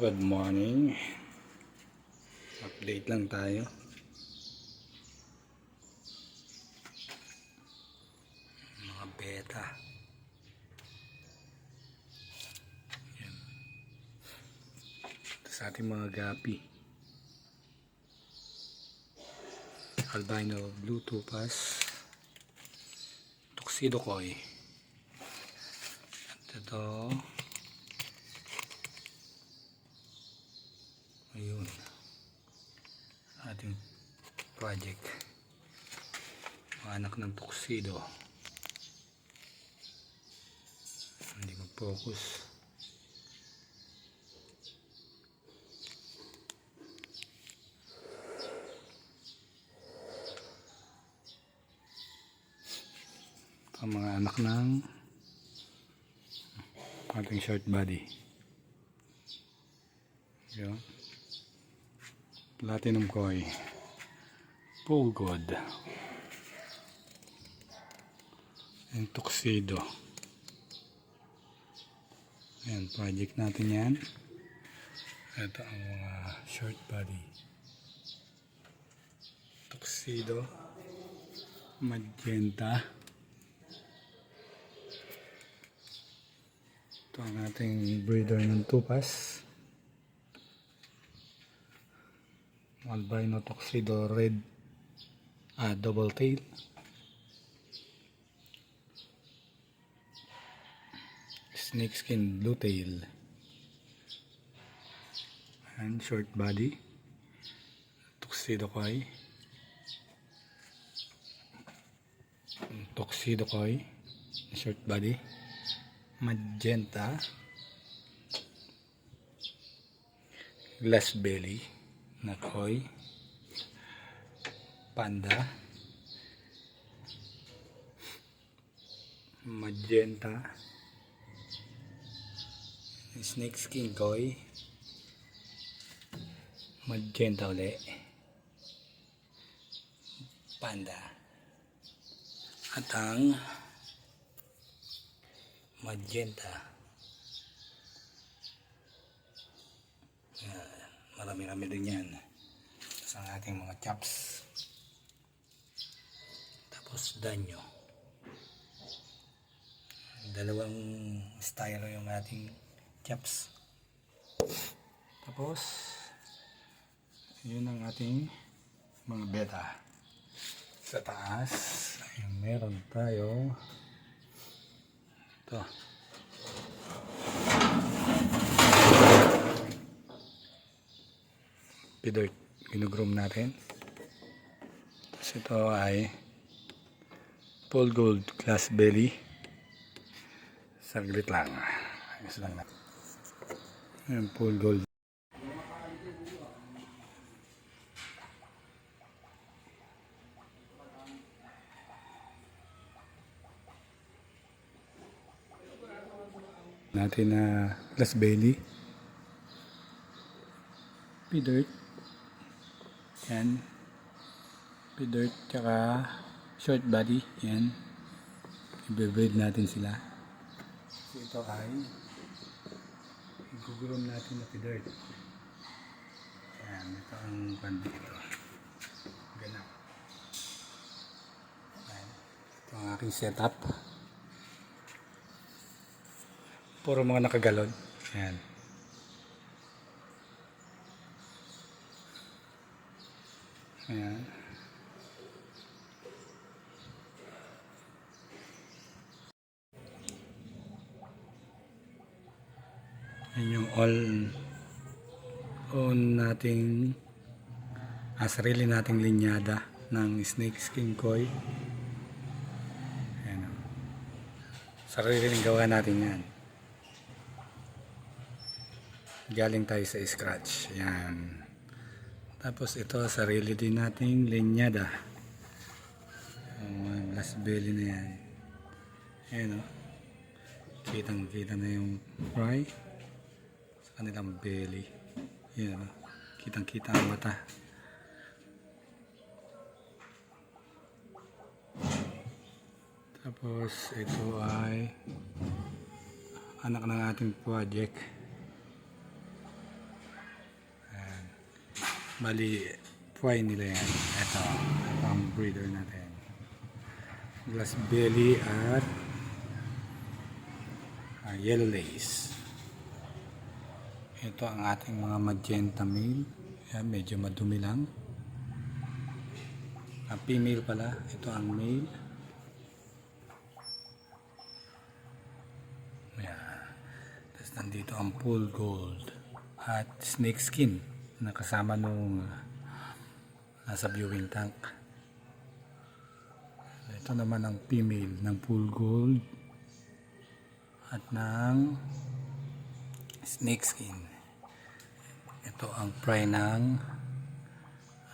Good morning. Update lang tayo. Mga beta. Yan. Ito sa ating mga gapi. Albino Blue Topaz. Tuxedo Koi. At ito. Ayun. Ating project. Mga anak ng tuxedo. Hindi mag-focus. Ang mga anak ng ating short body. Yun. Platinum koi. Full god. And tuxedo. Ayan, project natin yan. Ito ang mga short body. Tuxedo. Magenta. Ito ang ating breeder ng tupas. albino tuxedo red ah, double tail. Snake skin blue tail. And short body. Tuxedo koi tuxedo koi short body. Magenta. Glass belly na koi panda. Magenta. Snake skin koi. Magenta uli. Panda. At ang magenta. Marami-rami din yan. Sa ating mga chops tapos danyo dalawang style yung ating chops tapos yun ang ating mga beta. Sa taas ayun, meron tayo ito. Pidirt ginugroom natin. Tapos ito ay full gold glass belly. Saglit lang. Ayos lang na. Ayan, full gold. Natin na glass belly. Pidirt yan pidirt tsaka short body yan. I-breed natin sila. So ito ay igugurom natin na pidirt. Yan ito ang pandi ito. Ganap. Yan ito ang aking setup. Puro mga nakagalon. Yan. Ayan. Yan yung all on nating ah, sarili nating linyada ng snake skin koi. Ayan. Sarili ng gawa natin yan. Galing tayo sa scratch. Yan. Tapos ito, sarili din nating linyada. Ang glass belly na yan. Ayan o. Kitang kita na yung fry kanilang belly. Ayan o. Kitang kita ang mata. Tapos ito ay anak ng ating project. Bali, puway nila yan. Ito, ito ang breeder natin. Glass belly at ah, yellow lace. Ito ang ating mga magenta male. Yan, medyo madumi lang. Ang female pala, ito ang male. Yan. Tapos nandito ang pool gold at snake skin na kasama nung uh, nasa viewing tank. Ito naman ang female ng pool gold at ng snake skin. Ito ang pry ng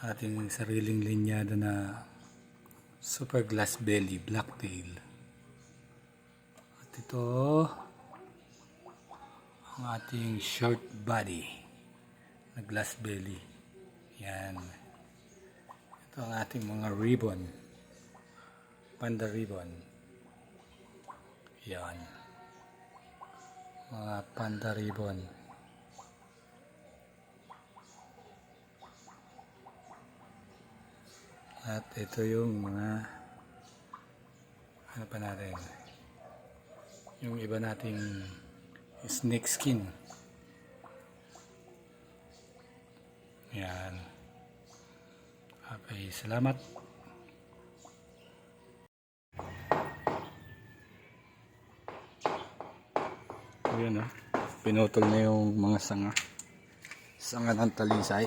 ating sariling linyada na super glass belly blacktail. At ito ang ating short body na glass belly. Yan. Ito ang ating mga ribbon. Panda ribbon. Yan. Mga panda ribbon. At ito yung mga ano pa natin? Yung iba nating snake skin. Yan. Okay salamat Ayan ah. Pinutol na yung mga sanga. Sanga ng talisay.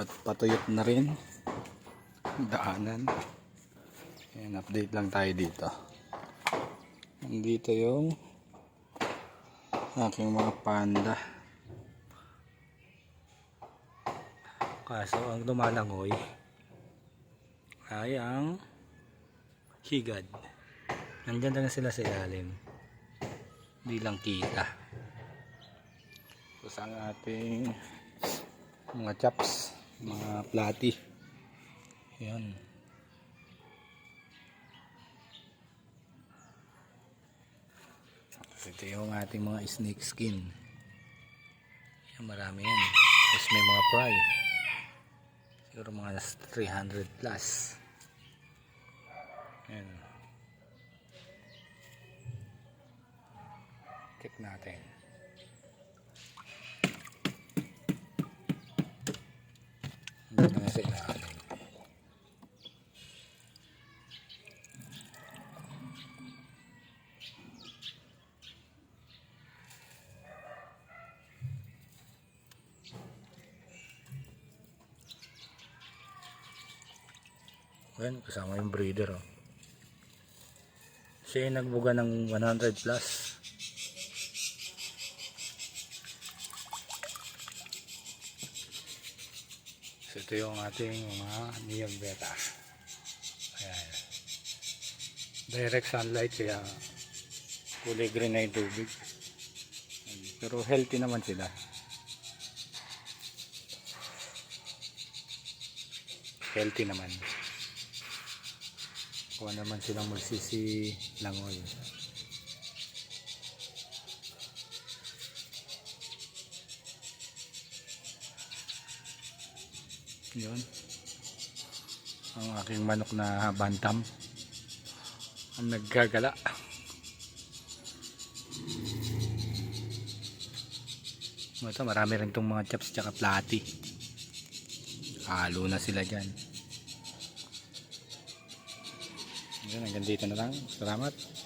At patuyot na rin. Daanan. Ayan, update lang tayo dito. Nandito yung aking mga panda. Kaso ang lumalangoy ay ang higad. Nandyan lang sila sa ilalim. Hindi lang kita. Tapos ang ating mga chops, mga plati. Yan. Tapos ito yung ating mga snake skin. Yan, marami yan. Tapos may mga fry. Siguro mga 300 plus. Yan. Check natin. Dito na sa. Ayan, kasama yung breeder oh. Siya yung nagbuga ng 100 plus. So ito yung ating mga niyog beta. Ayan. Direct sunlight kaya kulay green na yung. Pero healthy naman sila. Healthy naman. Kuha naman silang magsisi langoy. Yun. Ang aking manok na bantam. Ang naggagala. Ito, marami rin itong mga chops tsaka plati. Halo na sila dyan. Yun, hanggang dito na lang. Salamat.